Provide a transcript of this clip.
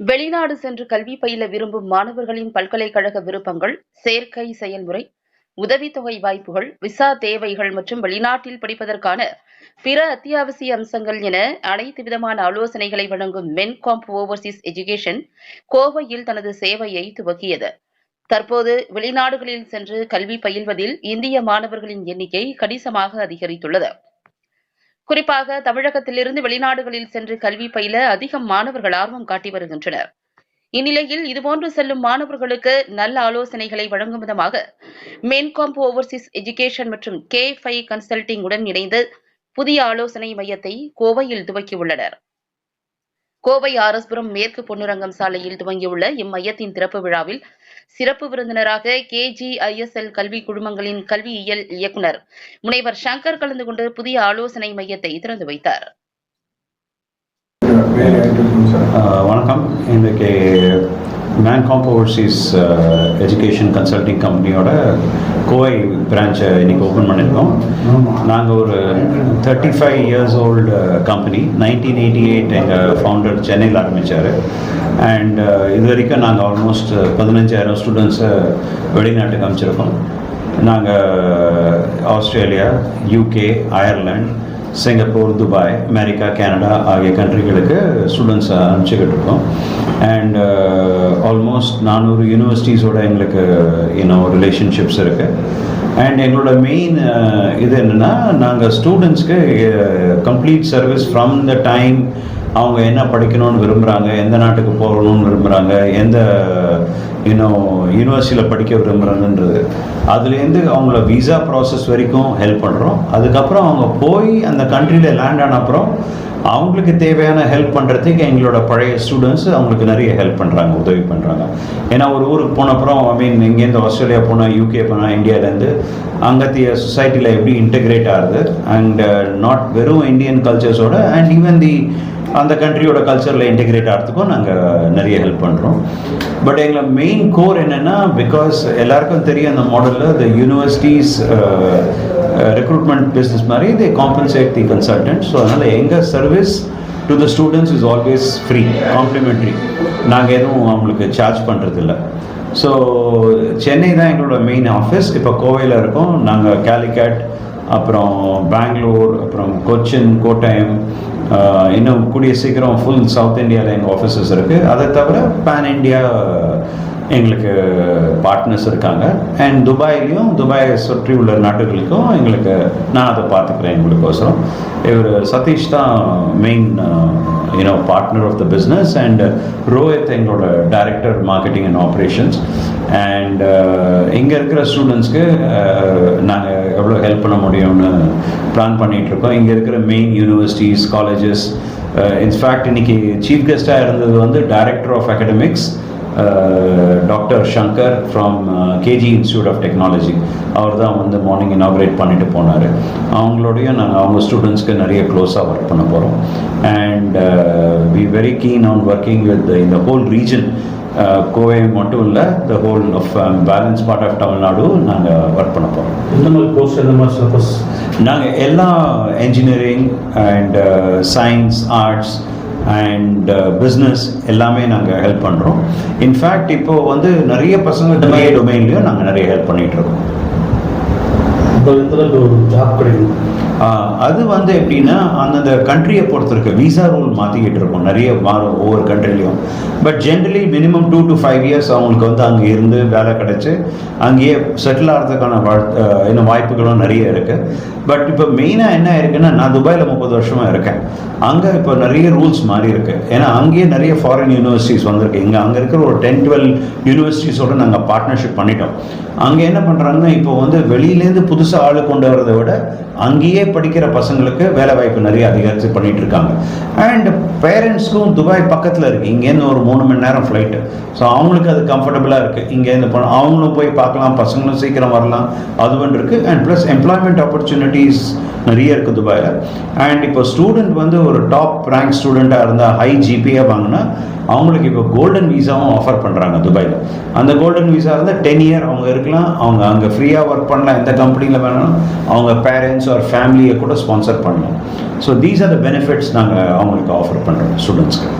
வெளிநாடு சென்று கல்வி பயில விரும்பும் மாணவர்களின் பல்கலைக்கழக விருப்பங்கள் சேர்க்கை செயல்முறை உதவித்தொகை வாய்ப்புகள் விசா தேவைகள் மற்றும் வெளிநாட்டில் படிப்பதற்கான பிற அத்தியாவசிய அம்சங்கள் என அனைத்து விதமான ஆலோசனைகளை வழங்கும் மென்காம்ப் ஓவர்சீஸ் எஜுகேஷன் கோவையில் தனது சேவையை துவக்கியது. தற்போது வெளிநாடுகளில் சென்று கல்வி பயில்வதில் இந்திய மாணவர்களின் எண்ணிக்கை கணிசமாக அதிகரித்துள்ளது. குறிப்பாக தமிழகத்திலிருந்து வெளிநாடுகளில் சென்று கல்வி பயில அதிகம் மாணவர்கள் ஆர்வம் காட்டி வருகின்றனர். இந்நிலையில் இதுபோன்று செல்லும் மாணவர்களுக்கு நல்ல ஆலோசனைகளை வழங்கும் விதமாக மென்காம்ப் ஓவர்சீஸ் எஜுகேஷன் மற்றும் கே ஃபை கன்சல்டிங் உடன் இணைந்து புதிய ஆலோசனை மையத்தை கோவையில் துவக்கியுள்ளனர். கோவை ஆர்எஸ்புரம் மேற்கு பொன்னுரங்கம் சாலையில் துவங்கியுள்ள இம்மையத்தின் திறப்பு விழாவில் சிறப்பு விருந்தினராக கேஜிஐஎஸ்எல் கல்வி குழுமங்களின் கல்வியியல் இயக்குனர் முனைவர் சங்கர் கலந்து கொண்டு புதிய ஆலோசனை மையத்தை திறந்து வைத்தார். வணக்கம். இன்றைக்கு மேன்காம்ப் ஓவர்சீஸ் எஜுகேஷன் கன்சல்டிங் கம்பெனியோட கோவை பிரான்ச்சை இன்னைக்கு ஓப்பன் பண்ணியிருக்கோம். நாங்கள் ஒரு thirty five years old company nineteen eighty eight எங்கள் ஃபவுண்டர் சென்னையில் ஆரம்பித்தார் அண்ட் இது வரைக்கும் நாங்கள் ஆல்மோஸ்ட் பதினஞ்சாயிரம் ஸ்டூடெண்ட்ஸை வெளிநாட்டுக்கு அமைச்சிருக்கோம் நாங்கள் Australia UK Ireland Singapore Dubai America Canada ஆகிய கண்ட்ரிகளுக்கு ஸ்டூடெண்ட்ஸ் அனுப்பிச்சிக்கிட்டு இருக்கோம். அண்ட் ஆல்மோஸ்ட் uh, நானூறு யூனிவர்சிட்டிஸோட எங்களுக்கு இன்னும் ரிலேஷன்ஷிப்ஸ் இருக்குது அண்ட் எங்களோட மெயின் uh, இது என்னென்னா நாங்கள் ஸ்டூடெண்ட்ஸ்க்கு complete service from the time அவங்க என்ன படிக்கணும்னு விரும்புகிறாங்க எந்த நாட்டுக்கு போகணும்னு விரும்புகிறாங்க எந்த இன்னும் யூனிவர்சிட்டியில் படிக்க விரும்புகிறாங்கன்றது அதுலேருந்து அவங்கள விசா ப்ராசஸ் வரைக்கும் ஹெல்ப் பண்ணுறோம் அதுக்கப்புறம் அவங்க போய் அந்த கண்ட்ரியில் லேண்ட் ஆன அப்புறம் அவங்களுக்கு தேவையான ஹெல்ப் பண்ணுறதுக்கு எங்களோட பழைய ஸ்டூடெண்ட்ஸ் அவங்களுக்கு நிறைய ஹெல்ப் பண்ணுறாங்க உதவி பண்ணுறாங்க ஏன்னா ஒரு ஊருக்கு போன அப்புறம் ஐ மீன் இங்கேருந்து ஆஸ்திரேலியா போனால் யூகே போனால் இந்தியாவிலேருந்து அங்கத்திய சொசைட்டியில் எப்படி இன்டெகிரேட் ஆகுது அண்ட் நாட் uh, வெறும் இந்தியன் கல்ச்சர்ஸோட அண்ட் ஈவன் தி அந்த கண்ட்ரியோட கல்ச்சரில் இன்டெகிரேட் ஆகிறதுக்கும் நாங்கள் நிறைய ஹெல்ப் பண்ணுறோம் பட் எங்களை மெயின் கோர் என்னென்னா பிகாஸ் எல்லாருக்கும் தெரியும் அந்த மாடலில் த யூனிவர்சிட்டிஸ் ரெக்ரூட்மெண்ட் பிஸ்னஸ் மாதிரி they compensate the consultant so அதனால் எங்கள் service to the students is always free complimentary நாங்கள் எதுவும் அவங்களுக்கு சார்ஜ் பண்ணுறதில்ல ஸோ சென்னை தான் எங்களோட மெயின் ஆஃபீஸ் இப்போ கோவையில் இருக்கோம். நாங்கள் கேலிகேட் அப்புறம் பெங்களூர் அப்புறம் கொச்சின் கோட்டயம் இன்னும் கூடிய சீக்கிரம் ஃபுல் சவுத் இந்தியாவில் எங்கள் ஆஃபீஸஸ் இருக்குது அதை தவிர பேன் இந்தியா எங்களுக்கு பார்ட்னர்ஸ் இருக்காங்க. அண்ட் துபாயிலையும் துபாயை சுற்றி உள்ள நாட்டுகளுக்கும் எங்களுக்கு நான் அதை பார்த்துக்கிறேன் எங்களுக்கோசரம் இவர் சதீஷ் தான் main you know partner of the business and Rohit எங்களோட director marketing and operations and இங்கே இருக்கிற ஸ்டூடெண்ட்ஸ்க்கு uh, நாங்கள் எவ்வளோ ஹெல்ப் பண்ண முடியும்னு பிளான் பண்ணிகிட்டு இருக்கோம். இங்கே இருக்கிற main universities colleges in fact இன்னைக்கு சீஃப் கெஸ்ட்டாக இருந்தது வந்து director of academics doctor Shankar from KG institute of technology அவர் தான் வந்து மார்னிங் இனாக்ரேட் பண்ணிட்டு போனார். அவங்களோடையும் நாங்கள் அவங்க ஸ்டூடெண்ட்ஸ்க்கு நிறைய க்ளோஸாக ஒர்க் பண்ண போகிறோம் and we very keen on working with இந்த ஹோல் ரீஜன் கோவை மட்டும் இல்லை the whole of balance part of Tamil Nadu நாங்கள் ஒர்க் பண்ண போகிறோம் எந்த மாதிரி கோர்ஸ் எந்த மாதிரி சிலபஸ் நாங்கள் எல்லா engineering and science arts and business uh, எல்லாமே நாங்கள் ஹெல்ப் பண்ணுறோம் இன்ஃபேக்ட் இப்போ வந்து நிறைய பசங்க நிறைய டொமைன்லையும் நாங்கள் நிறைய ஹெல்ப் பண்ணிகிட்டு இருக்கோம். இப்போ ஒரு ஜாப் கிடைக்கும் அது வந்து எப்படின்னா அந்தந்த கண்ட்ரியை பொறுத்திருக்கு விசா ரூல் மாற்றிக்கிட்டு இருக்கும். நிறைய மாறும் ஒவ்வொரு கண்ட்ரிலையும் but generally minimum two to five years அவங்களுக்கு வந்து அங்கே இருந்து வேலை கிடச்சி அங்கேயே செட்டில் ஆகிறதுக்கான வாழ்- இன்னும் வாய்ப்புகளும் நிறைய இருக்குது பட் இப்போ மெயினாக என்ன இருக்குன்னா நான் துபாயில் முப்பது வருஷமாக இருக்கேன். அங்கே இப்போ நிறைய ரூல்ஸ் மாறி இருக்கு. ஏன்னா அங்கேயே நிறைய ஃபாரின் யூனிவர்சிட்டிஸ் வந்திருக்கு. இங்கே அங்கே இருக்கிற ஒரு டென் டுவெல் யூனிவர்சிட்டிஸோட நாங்கள் பார்ட்னர்ஷிப் பண்ணிட்டோம். அங்கே என்ன பண்ணுறாங்கன்னா இப்போ வந்து வெளியிலேருந்து புதுசாக ஆள் கொண்டு வரதை விட அங்கேயே படிக்கிற பசங்களுக்கு வேலை வாய்ப்பு நிறைய அதிகரித்து பண்ணிட்டு இருக்காங்க அண்ட் பேரண்ட்ஸ்க்கும் துபாய் பக்கத்தில் இருக்குது இங்கேருந்து ஒரு மூணு மணி நேரம் ஃப்ளைட்டு ஸோ அவங்களுக்கு அது கம்ஃபர்டபுளாக இருக்குது இங்கேருந்து போன அவங்களும் போய் பார்க்கலாம் பசங்களும் சீக்கிரம் வரலாம். அதுவும் இருக்குது அண்ட் ப்ளஸ் எம்ப்ளாய்மெண்ட் ஆப்பர்ச்சுனிட்டிஸ் நிறைய இருக்குது துபாயில். அண்ட் இப்போ ஸ்டூடெண்ட் வந்து ஒரு டாப் ரேங்க் ஸ்டூடெண்ட்டாக இருந்தால் ஹை ஜிபிஏ வாங்கினா அவங்களுக்கு இப்போ கோல்டன் வீசாவும் ஆஃபர் பண்ணுறாங்க துபாயில். அந்த கோல்டன் வீசா இருந்தால் டென் இயர் அவங்க இருக்கலாம். அவங்க அங்கே ஃப்ரீயாக ஒர்க் பண்ணலாம். எந்த கம்பெனியில் வேணாலும். அவங்க பேரண்ட்ஸ் ஃபேமிலி ஃபேமிலியை கூட ஸ்பான்சர் பண்ணலாம் so these are the benefits நாங்கள் அவங்களுக்கு ஆஃபர் பண்ணுறோம் ஸ்டூடெண்ட்ஸ்க்கு